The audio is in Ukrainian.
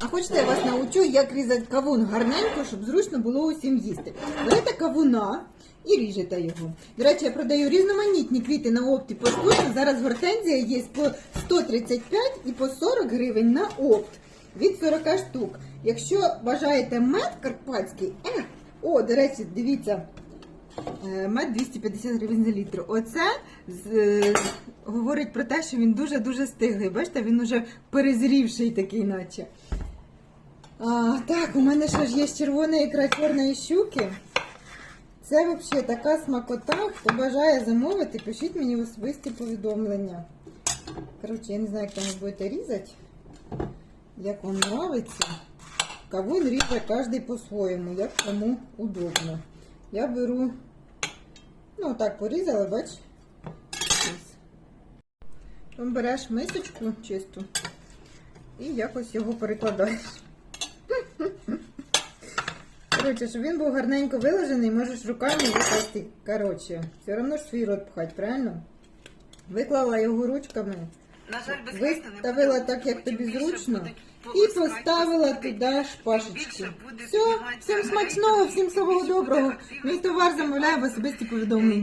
А хочете, я вас научу, як різати кавун гарненько, щоб зручно було усім їсти. Берете кавуна і ріжете його. До речі, я продаю різноманітні квіти на опті по поштучно. Зараз гортензія є по 135 і по 40 гривень на опт від 40 штук. Якщо бажаєте мед карпатський, е, о, до речі, дивіться, Е, Мед 250 гривень за літр. Оце з- е, говорить про те, що він дуже-дуже стиглий. Бачите, він уже перезрівший такий, наче. А, так, у мене ще ж є червона ікра чорної щуки. Це взагалі така смакота. Хто бажає замовити, пишіть мені особисті повідомлення. Коротше, я не знаю, як там ви будете різати. Як вам подобається. Кавун ріже кожен по-своєму, як кому удобно. Я беру, ну так порізала, бач. Береш мисочку чисту і якось його перекладаєш. Коротше, щоб він був гарненько вилежений, можеш руками викласти. Коротше, все одно ж свій рот пхати, правильно? Виклала його ручками, На жаль, без виставила так, як тобі зручно, і поставила туди шпажечки. Все, всім смачного, всім самого доброго. Мій товар замовляє в особисті повідомлення.